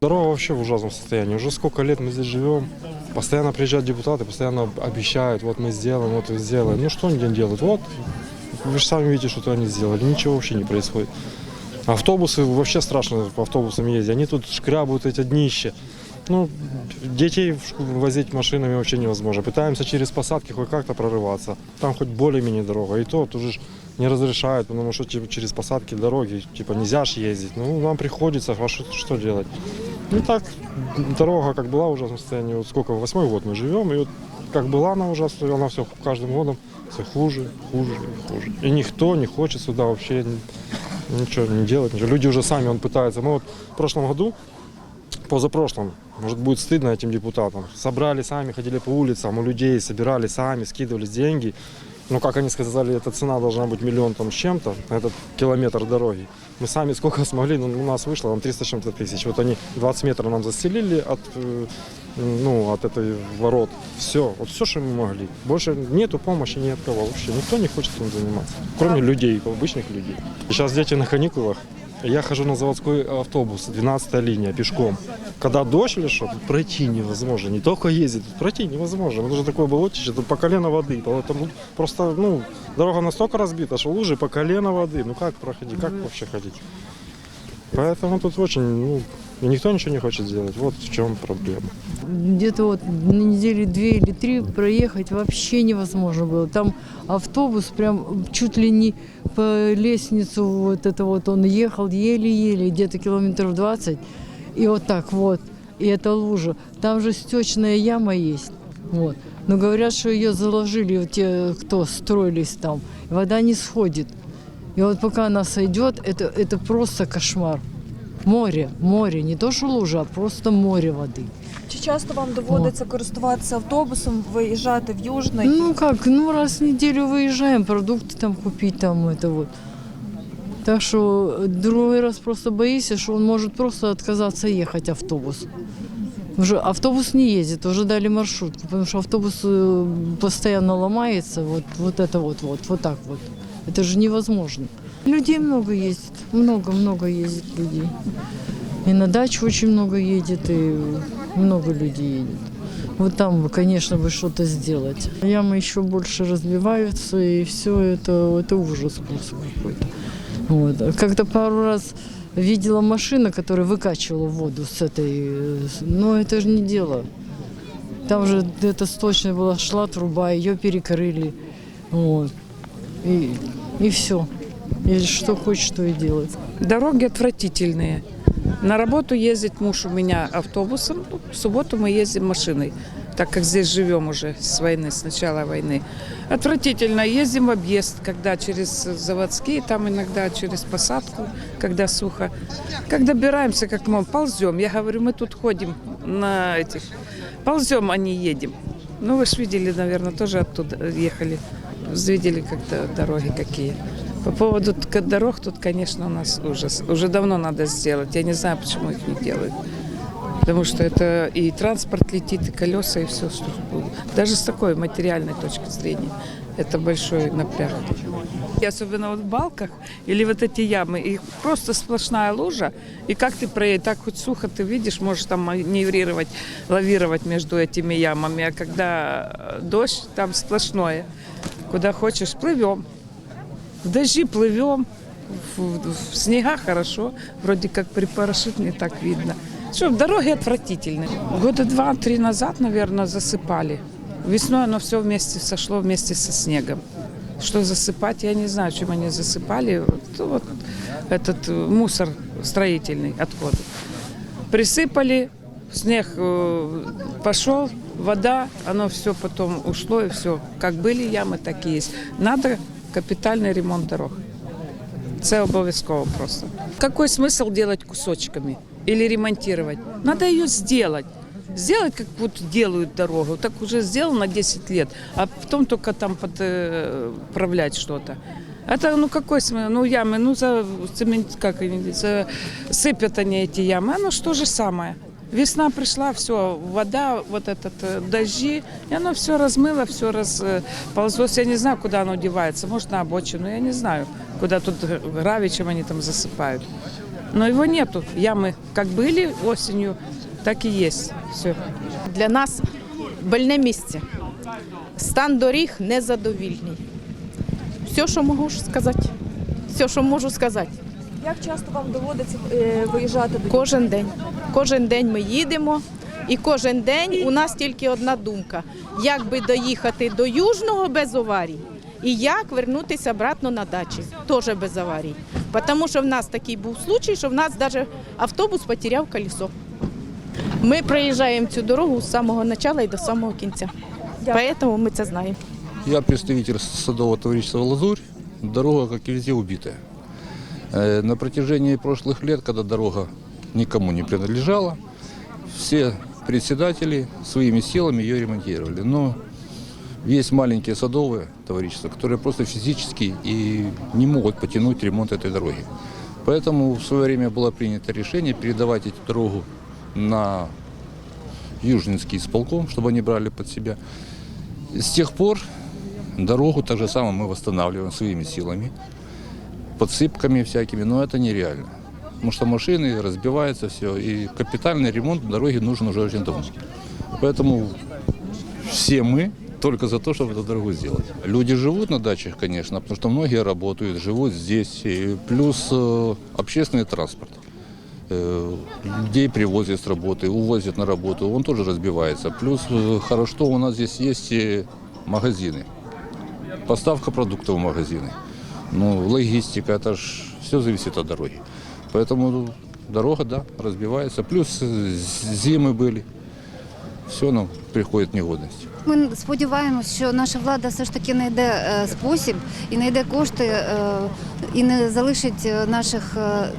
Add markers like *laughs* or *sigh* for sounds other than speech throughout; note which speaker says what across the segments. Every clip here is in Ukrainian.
Speaker 1: Дорога вообще в ужасном состоянии. Уже сколько лет мы здесь живем. Постоянно приезжают депутаты, постоянно обещают, вот мы сделаем, вот мы сделаем. Ну что они делают? Вот, вы же сами видите, что они сделали. Ничего вообще не происходит. Автобусы, вообще страшно по автобусам ездить. Они тут шкрябают эти днища. Ну, детей возить машинами вообще невозможно. Пытаемся через посадки хоть как-то прорываться. Там хоть более-менее дорога. И то тоже не разрешают, потому что типа, через посадки дороги типа нельзя ж ездить. Ну, нам приходится, а что, что делать? Ну так, дорога как была в ужасном состоянии. Вот сколько, восьмой год мы живем, и вот как была она ужасная, она все каждым годом все хуже, хуже и хуже. И никто не хочет сюда вообще ни- ничего не делать. Ничего. Люди уже сами он пытаются. Мы вот в прошлом году, позапрошлом, может будет стыдно этим депутатам, собрали сами, ходили по улицам, у людей собирали сами, скидывали деньги. Ну, как они сказали, эта цена должна быть миллион там с чем-то, этот километр дороги. Мы сами сколько *laughs* смогли, ну, у нас вышло там 300 с чем-то тысяч. Вот они 20 метров нам застелили от, э, ну, от этой ворот. Все, вот все, что мы могли. Больше нету помощи ни от кого вообще. Никто не хочет этим заниматься. Кроме людей, обычных людей. Сейчас дети на каникулах. Я хожу на заводской автобус, 12 линия, пешком. Когда дождь или что, тут пройти невозможно. Не только ездить, тут пройти невозможно. Потому что такое болотище, тут по колено воды. Поэтому просто, ну, дорога настолько разбита, что лужи по колено воды. Ну как проходить, как вообще ходить? Поэтому тут очень, ну, и никто ничего не хочет сделать. Вот в чем проблема.
Speaker 2: где-то вот на недели две или три проехать вообще невозможно было. Там автобус прям чуть ли не по лестницу вот это вот он ехал еле-еле, где-то километров 20, и вот так вот. И это лужа. Там же стечная яма есть. Вот. Но говорят, что ее заложили вот те, кто строились там. Вода не сходит. И вот пока она сойдет, это, это просто кошмар. Море, море, не то що лужа, а просто море води.
Speaker 3: Чи часто вам доводиться користуватися автобусом, виїжджати в Южний?
Speaker 2: Ну как, ну раз в неделю выезжаем, продукты там купить, там это вот. Так что другой раз просто боишься, что он может просто отказаться ехать автобус. Уже автобус не ездит, уже дали маршрутку, потому что автобус э, постоянно ломается, вот, вот это вот, вот, вот так вот. Это же невозможно. Людей много ездит, много-много ездит людей. И на дачу очень много едет, и много людей едет. Вот там, бы, конечно, бы что-то сделать. Ямы еще больше разбиваются, и все это, это ужас просто какой-то. Вот. Как-то пару раз видела машина, которая выкачивала воду с этой... э, с- Но это же не дело. Там же где-то сточная была, шла труба, ее перекрыли. Вот. И, и все. И что хочешь, то и делать.
Speaker 4: Дороги отвратительные. На работу ездит муж у меня автобусом, ну, в субботу мы ездим машиной, так как здесь живем уже с войны, с начала войны. Отвратительно. Ездим в объезд, когда через заводские, там иногда через посадку, когда сухо. Как добираемся, как мы ползем. Я говорю, мы тут ходим на этих, ползем, а не едем. Ну, вы же видели, наверное, тоже оттуда ехали. Видели как-то дороги какие. По поводу дорог тут, конечно, у нас ужас. Уже давно надо сделать. Я не знаю, почему их не делают. Потому что это и транспорт летит, и колеса, и все, что было. Даже с такой материальной точки зрения. Это большой напряг. И особенно вот в балках или вот эти ямы, их просто сплошная лужа. И как ты проедешь, так хоть сухо ты видишь, можешь там маневрировать, лавировать между этими ямами. А когда э, дождь, там сплошное. Куда хочешь, плывем. В дожди плывем, в, в снега хорошо, вроде как при парашют не так видно. Что, дороги отвратительные. Года два-три назад, наверное, засыпали. Весной оно все вместе сошло вместе со снегом. Что засыпать, я не знаю, чем они засыпали. Вот, вот этот э, мусор строительный, отходы. Присыпали, снег э, пошел, вода, оно все потом ушло и все. Как были ямы, так и есть. Надо капитальный ремонт дорог. Це обов'язково просто. Какой смысл делать кусочками или ремонтировать? Надо ее сделать. Сделать, как вот делают дорогу. Так уже сделано 10 лет, а потом только там подправлять что-то. Это, ну какой смысл? Ну ямы, ну за цемент, как они, за, сыпят они эти ямы. Оно что же самое. Весна пришла, все, вода, вот этот э, дожди, и оно все размыло, все расползлось. Я не знаю, куда оно девается. Может, на обочину, я не знаю, куда тут гравий, чем они там засыпают. Но его нету. Ямы как были осенью, так и есть. Все.
Speaker 5: Для нас больне місце. Стан доріг незадовільний. Все, що можу сказати. Все, що можу сказати.
Speaker 3: Як часто вам доводиться е, виїжджати до
Speaker 5: Кожен день. Кожен день ми їдемо. І кожен день у нас тільки одна думка: як би доїхати до Южного без аварій, і як вернутися обратно на дачі, теж без аварій. Тому що в нас такий був случай, що в нас навіть автобус потеряв колесо. Ми проїжджаємо цю дорогу з самого початку і до самого кінця. Тому ми це знаємо.
Speaker 6: Я представитель садового товарищества «Лазурь». Дорога, как и везде, убитая. Э, На протяжении прошлых лет, когда дорога никому не принадлежала, все председатели своими силами ее ремонтировали. Но есть маленькие садовые товарищества, которые просто физически и не могут потянуть ремонт этой дороги. Поэтому в свое время было принято решение передавать эту дорогу на Южнинский исполком, чтобы они брали под себя. С тех пор дорогу так же самое мы восстанавливаем своими силами, подсыпками всякими, но это нереально. Потому что машины разбиваются все, и капитальный ремонт дороги нужен уже очень давно. Поэтому все мы только за то, чтобы эту дорогу сделать. Люди живут на дачах, конечно, потому что многие работают, живут здесь, и плюс э, общественный транспорт. Э, людей привозят с работы, увозят на работу, он тоже разбивается. Плюс э, хорошо, у нас здесь есть и магазины, поставка продуктов в магазины. Ну, логистика, это ж все зависит от дороги. Поэтому ну, дорога, да, разбивается. Плюс э, зимы были, все нам приходит в негодность.
Speaker 7: Ми сподіваємось, що наша влада все ж таки знайде е, спосіб і знайде кошти е, і не залишить е, наших е,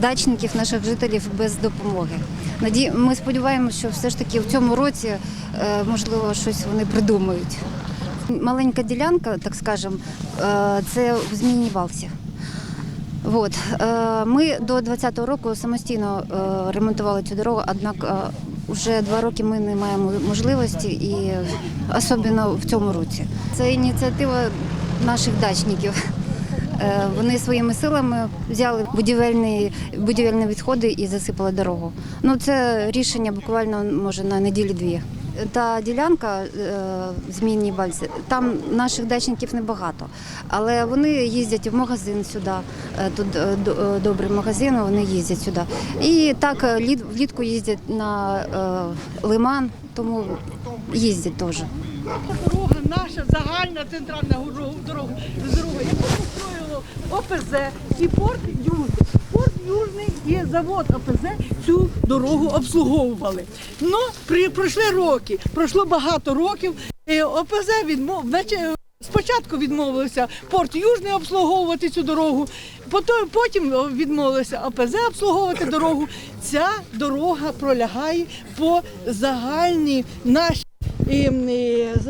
Speaker 7: дачників, наших жителів без допомоги. Наді... Ми сподіваємося, що все ж таки в цьому році е, можливо щось вони придумають. Маленька ділянка, так скажемо, е, це зміні От. Е, Ми до 2020 року самостійно е, ремонтували цю дорогу, однак вже два роки ми не маємо можливості, і особливо в цьому році. Це ініціатива наших дачників. Вони своїми силами взяли будівельні, будівельні відходи і засипали дорогу. Ну це рішення буквально може на неділі-дві. Та ділянка е, в змінній бальці, там наших дачників небагато, але вони їздять в магазин сюди. е, Тут е, до- добрий магазин, вони їздять сюди. І так влітку їздять на лиман, тому їздять теж.
Speaker 8: Дорога наша загальна центральна дорога, дорога яку построїло ОПЗ і порт Южний. Южний і завод ОПЗ цю дорогу обслуговували. Ну, при, пройшли роки, пройшло багато років. і ОПЗ відмов, Спочатку відмовилися порт Южний обслуговувати цю дорогу, потім, потім відмовилися ОПЗ обслуговувати дорогу. Ця дорога пролягає по загальній нашій і,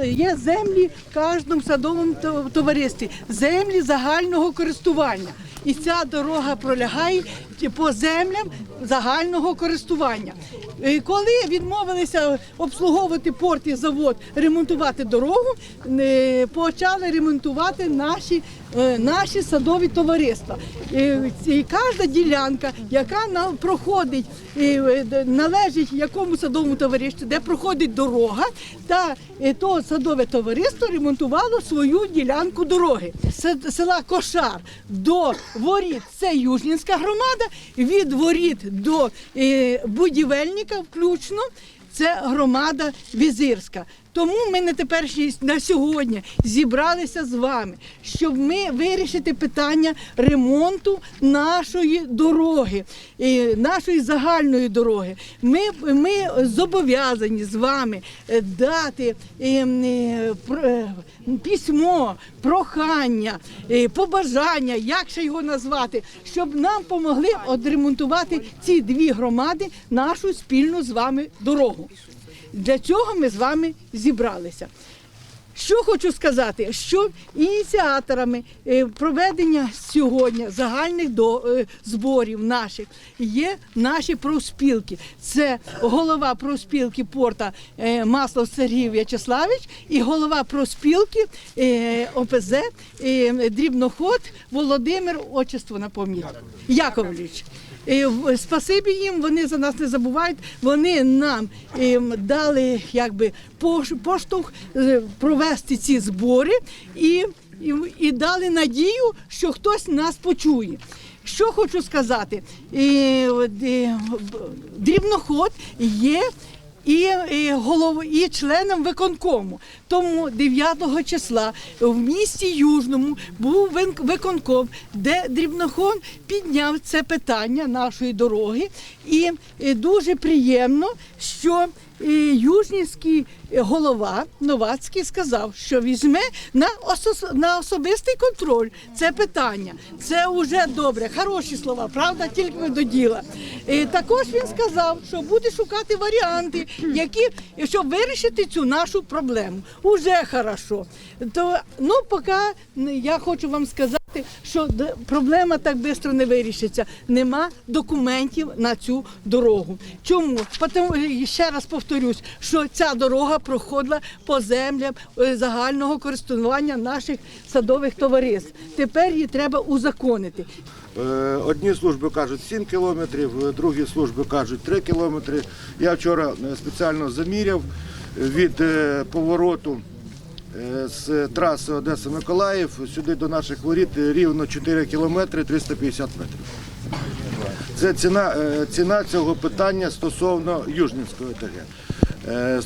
Speaker 8: є землі в кожному садовому товаристві, землі загального користування. І ця дорога пролягає по землям загального користування. І коли відмовилися обслуговувати порт і завод, ремонтувати дорогу, е, почали ремонтувати наші, наші садові товариства. І, кожна ділянка, яка проходить, е, належить якому садовому товариству, де проходить дорога, та е, то садове товариство ремонтувало свою ділянку дороги. Села Кошар до воріт це Южнінська громада, від воріт до е, будівельника включно. Це громада візирська. Тому ми на теперішній на сьогодні зібралися з вами, щоб ми вирішити питання ремонту нашої дороги, нашої загальної дороги. Ми, ми зобов'язані з вами е, дати е, е, письмо, прохання, побажання, як ще його назвати, щоб нам помогли відремонтувати ці дві громади нашу спільну з вами дорогу. Для цього ми з вами зібралися. Що хочу сказати, що ініціаторами е, проведення сьогодні загальних до, е, зборів наших є наші профспілки. Це голова профспілки порта е, Маслов Сергій В'ячеславович і голова профспілки ОПЗ Дрібноход Володимир, отчество напомніть, Яковлевич. Е, Спасибі їм, вони за нас не забувають. Вони нам ем, дали якби пош- поштовх е, провести ці збори і, і, і дали надію, що хтось нас почує. Що хочу сказати, е, дрібноход є і, і, голов, і членом виконкому. Тому 9 числа в місті Южному був виконком, де дрібнохон підняв це питання нашої дороги. І, дуже приємно, що е, южнівський голова Новацький сказав, що візьме на, на особистий контроль це питання. Це вже добре, хороші слова, правда, тільки до діла. Е, Також він сказав, що буде шукати варіанти, які щоб вирішити цю нашу проблему. Уже хорошо. То ну поки я хочу вам сказати, що проблема так швидко не вирішиться. Нема документів на цю дорогу. Чому? Потому, ще раз повторюсь, що ця дорога проходила по землям е, загального користування наших садових товариств. Тепер її треба узаконити.
Speaker 9: Е, Одні служби кажуть 7 кілометрів, е, другі служби кажуть 3 кілометри. Я вчора е, спеціально заміряв від е, повороту е, з траси Одеса-Миколаїв сюди до наших воріт е, рівно 4 кілометри 350 метрів. Це ціна, е, ціна цього питання стосовно Южнівської ОТГ. Е,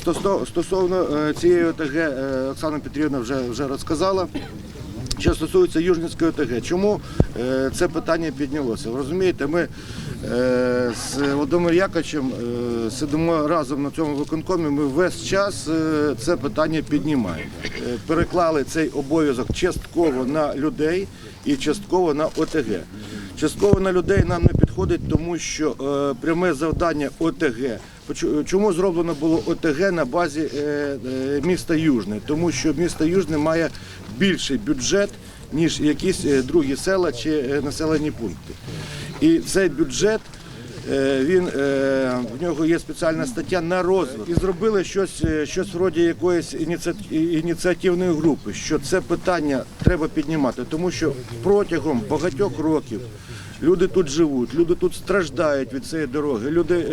Speaker 9: Стосовно е, цієї ОТГ е, Оксана Петрівна вже, вже розказала. Що стосується Южницької ОТГ, чому е, це питання піднялося? Ви розумієте, ми е, з Володимиром Яковичем е, сидимо разом на цьому виконкомі, ми весь час е, це питання піднімаємо. Е, переклали цей обов'язок частково на людей і частково на ОТГ. Частково на людей нам не підходить, тому що е, пряме завдання ОТГ. Чому зроблено було ОТГ на базі е, е, міста Южне? Тому що місто Южне має більший бюджет, ніж якісь е, другі села чи е, населені пункти. І цей бюджет. е, Він е, в нього є спеціальна стаття на розвиток. І зробили щось, е, щось вроді якоїсь ініціативної групи, що це питання треба піднімати, тому що протягом багатьох років люди тут живуть, люди тут страждають від цієї дороги, люди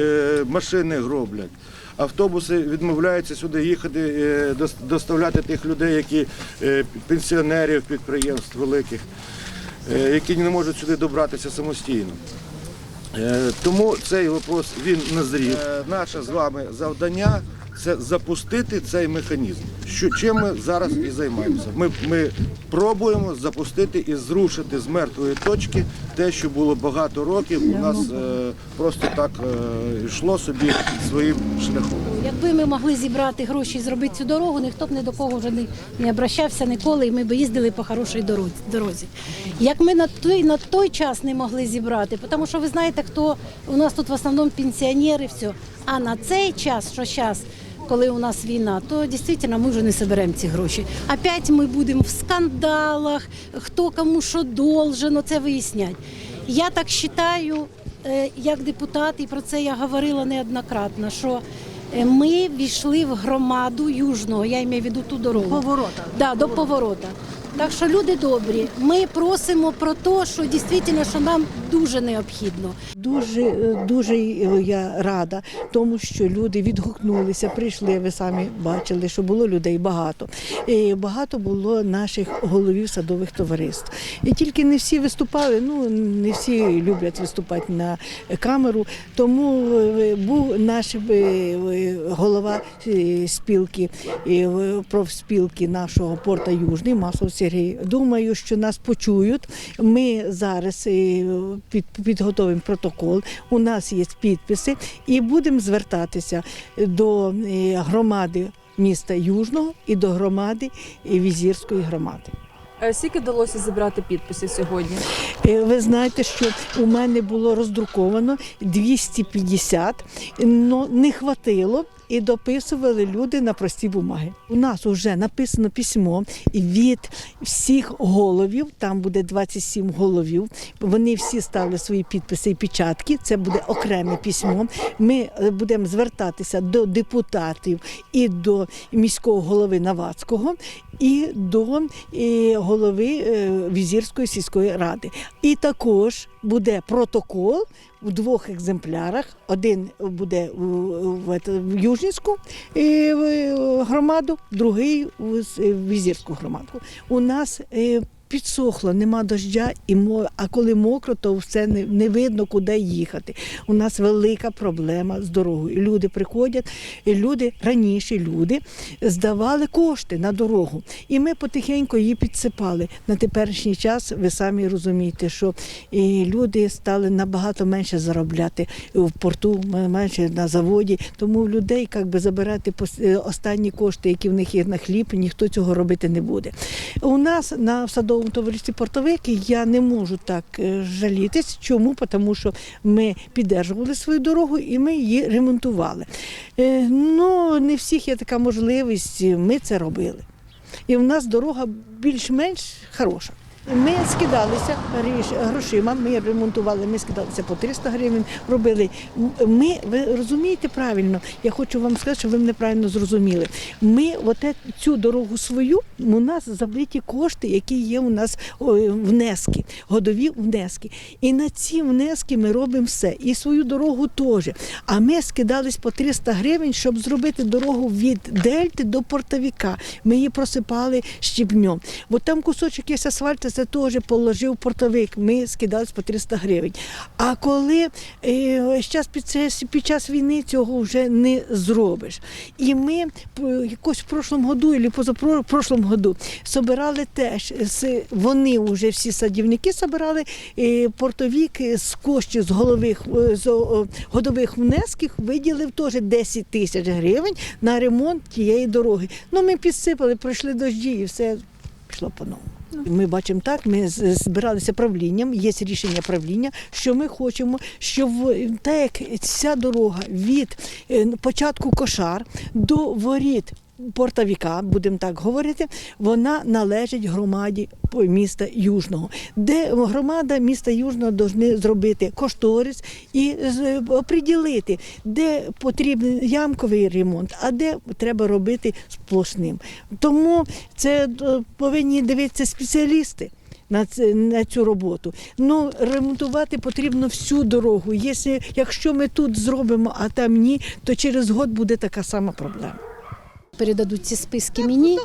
Speaker 9: машини гроблять. Автобуси відмовляються сюди їхати, доставляти тих людей, які пенсіонерів підприємств великих, які не можуть сюди добратися самостійно. Е, Тому цей вопрос він назрів. Е, Наше з вами завдання це запустити цей механізм. Що чим ми зараз і займаємося? Ми, ми пробуємо запустити і зрушити з мертвої точки те, що було багато років. У нас е, просто так е, йшло собі своїм шляхом.
Speaker 10: Якби ми могли зібрати гроші і зробити цю дорогу, ніхто б ні до кого вже не, не обращався ніколи, і ми б їздили по хорошій дорозі. дорозі. Як ми на той, на той час не могли зібрати, тому що ви знаєте, хто у нас тут в основному пенсіонери, все. А на цей час, що зараз, коли у нас війна, то дійсно ми вже не зберемо ці гроші. Опять ми будемо в скандалах, хто кому що должен, це вияснять. Я так вважаю, е, як депутат, і про це я говорила неоднократно, що е, ми війшли в громаду Южного, я маю в виду ту дорогу.
Speaker 8: Поворота.
Speaker 10: Да, до поворота. Так що люди добрі, ми просимо про те, що дійсно що нам дуже необхідно.
Speaker 8: дуже, е, дуже я рада тому, що люди відгукнулися, прийшли. Ви самі бачили, що було людей багато. І багато було наших головів садових товариств. І тільки не всі виступали. Ну не всі люблять виступати на камеру. Тому е, був наш е, голова спілки профспілки нашого порта Южний Маслов Сергій. Думаю, що нас почують. Ми зараз е, під, підготовимо протокол. У нас є підписи, і будемо звертатися до е, громади міста Южного і до громади е, Візірської громади.
Speaker 3: Скільки вдалося зібрати підписів сьогодні?
Speaker 8: Ви знаєте, що у мене було роздруковано 250, але не хватило. І дописували люди на прості бумаги. У нас вже написано письмо від всіх головів. Там буде 27 головів. Вони всі ставили свої підписи і печатки. Це буде окреме письмо. Ми е, будемо звертатися до депутатів і до міського голови Навацького, і до голови е, Візірської сільської ради. І також буде протокол в двох екземплярах. Один буде в, в Южнівську е, громаду, другий в Візірську громаду. У нас е, підсохло, нема дождя, і а коли мокро, то все не, не видно, куди їхати. У нас велика проблема з дорогою. Люди приходять, і люди раніше люди здавали кошти на дорогу. І ми потихеньку її підсипали. На теперішній час ви самі розумієте, що і люди стали набагато менше заробляти в порту, менше на заводі. Тому в людей як би забирати е, останні кошти, які в них є на хліб, ніхто цього робити не буде. У нас на садовому товаристві портовики я не можу так е, жалітись. Чому? Тому що ми піддержували свою дорогу і ми її ремонтували. Е, Ну, не всіх є така можливість, ми це робили. І в нас дорога більш-менш хороша. Ми скидалися грошима, ми ремонтували, ми скидалися по 300 гривень, робили. Ми, ви розумієте правильно, я хочу вам сказати, що ви мене правильно зрозуміли. Ми от е- цю дорогу свою, у нас забиті кошти, які є у нас внески, годові внески. І на ці внески ми робимо все. І свою дорогу теж. А ми скидались по 300 гривень, щоб зробити дорогу від Дельти до Портовіка. Ми її просипали щебнем. Бо там кусочок є асфальту, це теж положив портовик. Ми скидались по 300 гривень. А коли е, під, час- війни цього вже не зробиш. І ми якось в прошлому году, або позапро- в прошлому году собирали теж, вони вже всі садівники собирали е, портовік з коштів з голових е, з годових внесків, виділив теж 10 тисяч гривень на ремонт тієї дороги. Ну ми підсипали, пройшли дожді і все пішло по-новому. Ми бачимо так, ми збиралися правлінням, є рішення правління, що ми хочемо, щоб так як ця дорога від е, початку кошар до воріт портовіка, будемо так говорити, вона належить громаді міста Южного, де громада міста Южного повинна зробити кошторис і оприділити, де потрібен ямковий ремонт, а де треба робити сплошним. Тому це е, повинні дивитися спеціалісти. На, на цю роботу. Ну, ремонтувати потрібно всю дорогу. Якщо ми тут зробимо, а там ні, то через год буде така сама проблема.
Speaker 10: Передадуть ці списки мені.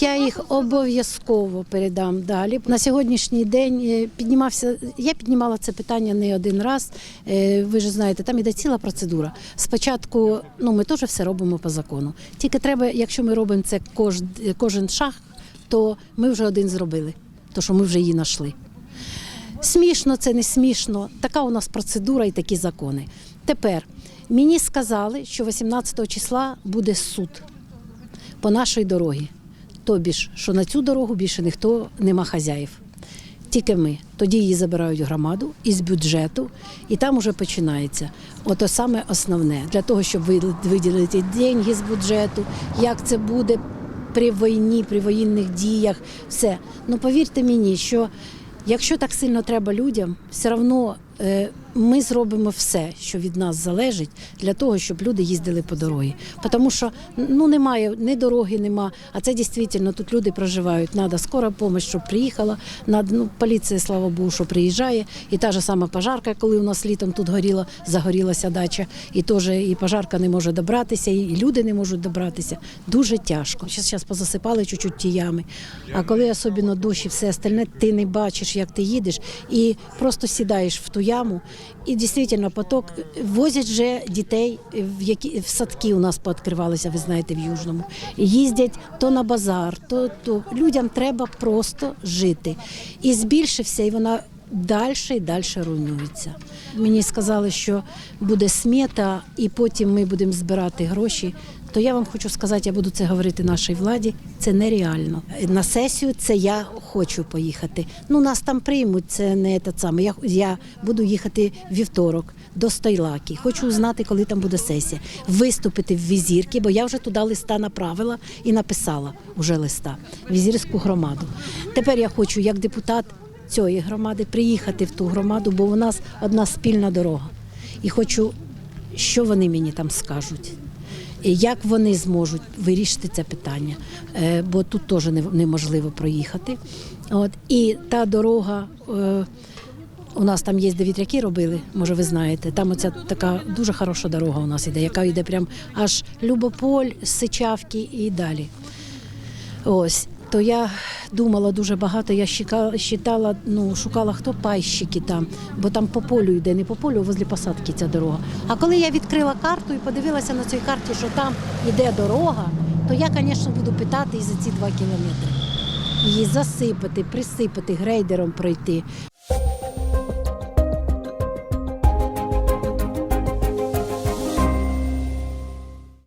Speaker 10: Я їх обов'язково передам далі. На сьогоднішній день е, піднімався. Я піднімала це питання не один раз. Е, Ви ж знаєте, там іде ціла процедура. Спочатку, ну ми теж все робимо по закону. Тільки треба, якщо ми робимо це кожен, кожен шаг, то ми вже один зробили, то що ми вже її знайшли. Смішно, це не смішно. Така у нас процедура і такі закони. Тепер мені сказали, що 18 числа буде суд по нашій дорогі. Тобі ж, що на цю дорогу більше ніхто нема хазяїв. Тільки ми. Тоді її забирають громаду із бюджету, і там вже починається. Ото саме основне для того, щоб виділити деньги з бюджету, як це буде при війні, при воєнних діях, все. Ну повірте мені, що якщо так сильно треба людям, все одно ми зробимо все, що від нас залежить, для того, щоб люди їздили по дорозі. Тому що ну немає ні дороги, нема. А це дійсно тут люди проживають. Надо скора допомога, щоб приїхала. Надо, ну, поліція, слава Богу, що приїжджає. І та ж сама пожарка, коли у нас літом тут горіла, загорілася дача, і теж і пожарка не може добратися, і люди не можуть добратися. Дуже тяжко. Зараз позасипали чуть-чуть ті ями. А коли особливо дощ і все остальне, ти не бачиш, як ти їдеш, і просто сідаєш в ту яму. І дійсно поток возять вже дітей, в які в садки у нас пооткривалися, ви знаєте, в Южному. Їздять то на базар, то, то людям треба просто жити. І збільшився, і вона далі і далі руйнується. Мені сказали, що буде смета, і потім ми будемо збирати гроші. То я вам хочу сказати, я буду це говорити нашій владі. Це нереально. На сесію це я хочу поїхати. Ну нас там приймуть. Це не те саме. Я, я буду їхати вівторок до Стойлаки. Хочу знати, коли там буде сесія. Виступити в візірки, бо я вже туди листа направила і написала уже листа в візірську громаду. Тепер я хочу, як депутат цієї громади, приїхати в ту громаду, бо у нас одна спільна дорога. І хочу, що вони мені там скажуть. Як вони зможуть вирішити це питання, Е, бо тут теж неможливо проїхати. От і та дорога. е, У нас там є, де вітряки робили, може ви знаєте. Там оця така дуже хороша дорога у нас іде, яка йде прям аж Любополь, Сичавки і далі. Ось. То я думала дуже багато, я щитала, ну, шукала, хто пайщики там, бо там по полю йде, не по полю, а возле посадки ця дорога. А коли я відкрила карту і подивилася на цій карті, що там йде дорога, то я, звісно, буду питати і за ці два кілометри. Її засипати, присипати, грейдером пройти.